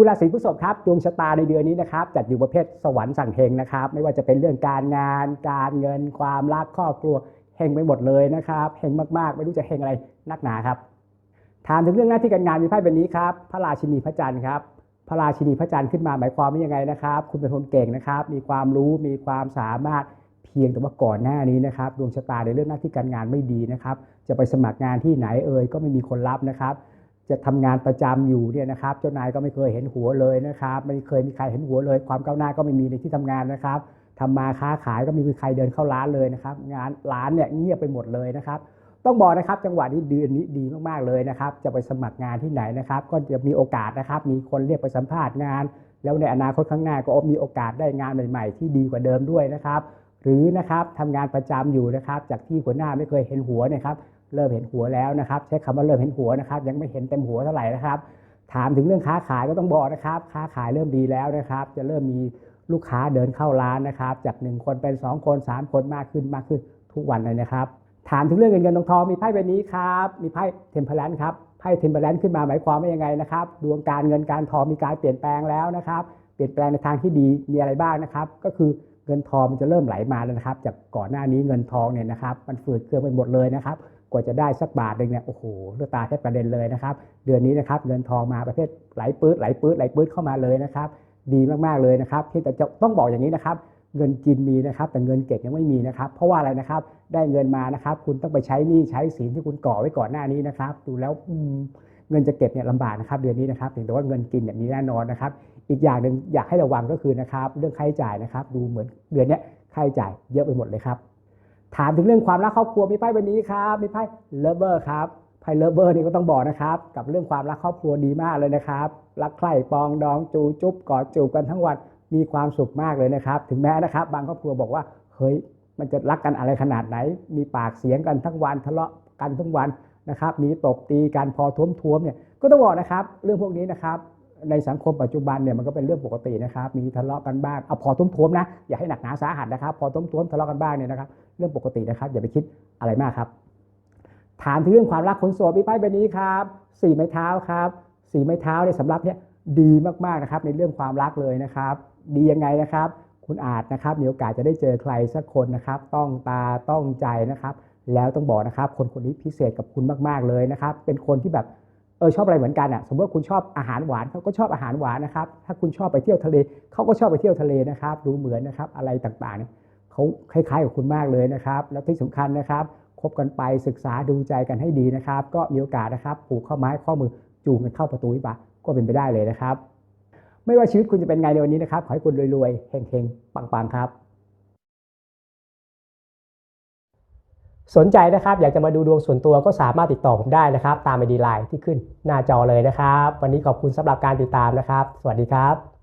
คุณราศีพฤษภครับดวงชะตาในเดือนนี้นะครับจัดอยู่ประเภทสวรรค์สั่งเฮงนะครับ ไม่ว่าจะเป็นเรื่องการงาน การเงิน ความรักครอบครัวเฮงไปหมดเลยนะครับเฮงมากๆ ไม่รู้จะเฮงอะไรนักหนาครับ ถามถึงเรื่องหน้าที่การงานมีไพ่ใบนี้ครับพระราชินีพระจันทร์ครับพระราชินีพระจันทร์ขึ้นมาหมายความว่ายังไงนะครับ คุณเป็นคนเก่งนะครับ มีความรู้มีความสามารถเพียงแต่ว่าก่อนหน้านี้นะครับดวงชะตาในเรื่องหน้าที่การงานไม่ดีนะครับ จะไปสมัครงานที่ไหนเอ่ยก็ไม่มีคนรับนะครับ จะทำงานประจำอยู่เนี่ยนะครับ เจ้านายก็ไม่เคยเห็นหัวเลยนะครับ ไม่เคยมีใครเห็นหัวเลย ความก้าวหน้าก็ไม่มีในที่ทำงานนะครับทำมาค้าขายก็ไม่มีใครเดินเข้าร้านเลยนะครับ งานร้านเนี่ยเงียบไปหมดเลยนะครับ ต้องบอกนะครับจังหวะนี้เดือนนี้ดีมากๆเลยนะครับ จะไปสมัครงานที่ไหนนะครับ ก็จะมีโอกาสนะครับ มีคนเรียกไปสัมภาษณ์งาน แล้วในอนาคตข้างหน้าก็มีโอกาสได้งานใหม่ ๆ ที่ดีกว่าเดิมด้วยนะครับ หรือนะครับทำงานประจำอยู่นะครับ จากที่หัวหน้าไม่เคยเห็นหัวเนะครับ เริ่มเห็นหัวแล้วนะครับ ใช้คำว่าเริ่มเห็นหัวนะครับ ยังไม่เห็นเต็มหัวเท่าไหร่นะครับ ถามถึงเรื่องค้าขายก็ต้องบอกนะครับ ค้าขายเริ่มดีแล้วนะครับ จะเริ่มมีลูกค้าเดินเข้าร้านนะครับ จาก 1 คนเป็น 2 คน 3 คนมากขึ้นมากขึ้นทุกวันเลยนะครับ ถามถึงเรื่องเงินเงินทองทองมีไพ่ใบนี้ครับ มีไพ่เทมเพลนครับไพ่เทมเพลนขึ้นมาหมายความว่ายังไงนะครับ ดวงการเงินการทองมีการเปลี่ยนแปลงแล้วนะครับ เปลี่ยนแปลงในทางที่ดีมีอะไรบ้างนะครับ ก็คือเงินทองมันจะเริ่มไหลมาแล้วนะครับ จากก่อนหน้านี้เงินทองเนี่ยนะครับ มันฝืดเครื่องไปหมดเลยนะครับ กว่าจะได้สักบาทหนึ่งเนี่ยโอ้โหเลือดตาแทบกระเด็นเลยนะครับ เดือนนี้นะครับเงินทองมาประเภทไหลปื๊ดไหลปื๊ดไหลปื๊ดเข้ามาเลยนะครับ ดีมากๆเลยนะครับเพียงแต่จะต้องบอกอย่างนี้นะครับ เงินกินมีนะครับ แต่เงินเก็บยังไม่มีนะครับ เพราะว่าอะไรนะครับ ได้เงินมานะครับ คุณต้องไปใช้หนี้ใช้สินที่คุณก่อไว้ก่อนหน้านี้นะครับ ดูแล้วเงินจะเก็บเนี่ยลำบากนะครับเดือนนี้นะครับเพียงแต่ว่าเงินกินเนี่ยมีแน่นอนนะครับ อีกอย่างหนึ่งอยากให้ระวังก็คือนะครับ เรื่องค่าใช้จ่ายนะครับ ดูเหมือนเดือนนี้ค่าใช้จ่ายเยอะไปหมดเลยครับ ถามถึงเรื่องความรักครอบครัวมีไพ่ใบนี้ครับมีไพ่เลเวอร์ครับไพ่เลเวอร์นี่ก็ต้องบอกนะครับ กับเรื่องความรักครอบครัวดีมากเลยนะครับ รักใคร่ปองดองจูจุ๊บกอดจูบกันทั้งวันมีความสุขมากเลยนะครับ ถึงแม้นะครับ บางครอบครัวบอกว่าเฮ้ยมันจะรักกันอะไรขนาดไหน มีปากเสียงกันทั้งวันทะเลาะกันทั้งวันนะครับ มีตบตีกันพอท้วมท้วมๆเนี่ยก็ต้องบอกนะครับ เรื่องพวกนี้นะครับ ในสังคมปัจจุบันเนี่ยมันก็เป็นเรื่องปกตินะครับ มีทะเลาะกันบ้างเอาพอท้วมๆนะ อย่าให้หนักหนาสาหัสนะครับ พอท้วมๆทะเลาะกันบ้างเนี่ยนะครับเรื่องปกตินะครับอย่าไปคิดอะไรมากครับ ถามถึงเรื่องความรักคนโสดมีไพ่ใบนี้ครับสี่ไม้เท้าครับสี่ไม้เท้าเนี่ยสำหรับเนี่ยดีมากๆนะครับในเรื่องความรักเลยนะครับ ดียังไงนะครับ คุณอาจนะครับมีโอกาสจะได้เจอใครสักคนนะครับ ต้องตาต้องใจนะครับ แล้วต้องบอกนะครับ คนคนนี้พิเศษกับคุณมาก ๆเลยนะครับ เป็นคนที่แบบ เออชอบอะไรเหมือนกันอะสมมติว่าคุณชอบอาหารหวานเขาก็ชอบอาหารหวานนะครับ ถ้าคุณชอบไปเที่ยวทะเลเขาก็ชอบไปเที่ยวทะเลนะครับ ดูเหมือนนะครับอะไรต่างๆเนี่ยเขาคล้ายๆกับคุณมากเลยนะครับ แล้วที่สำคัญนะครับคบกันไปศึกษาดูใจกันให้ดีนะครับ ก็มีโอกาสนะครับผูกข้อไม้ข้อมือจูงกันเข้าประตูวิบากก็เป็นไปได้เลยนะครับ ไม่ว่าชีวิตคุณจะเป็นไงในวันนี้นะครับขอให้คุณรวยๆเฮงๆปังๆครับ สนใจนะครับ อยากจะมาดูดวงส่วนตัวก็สามารถติดต่อผมได้นะครับ ตามไอดีไลน์ที่ขึ้นหน้าจอเลยนะครับ วันนี้ขอบคุณสำหรับการติดตามนะครับ สวัสดีครับ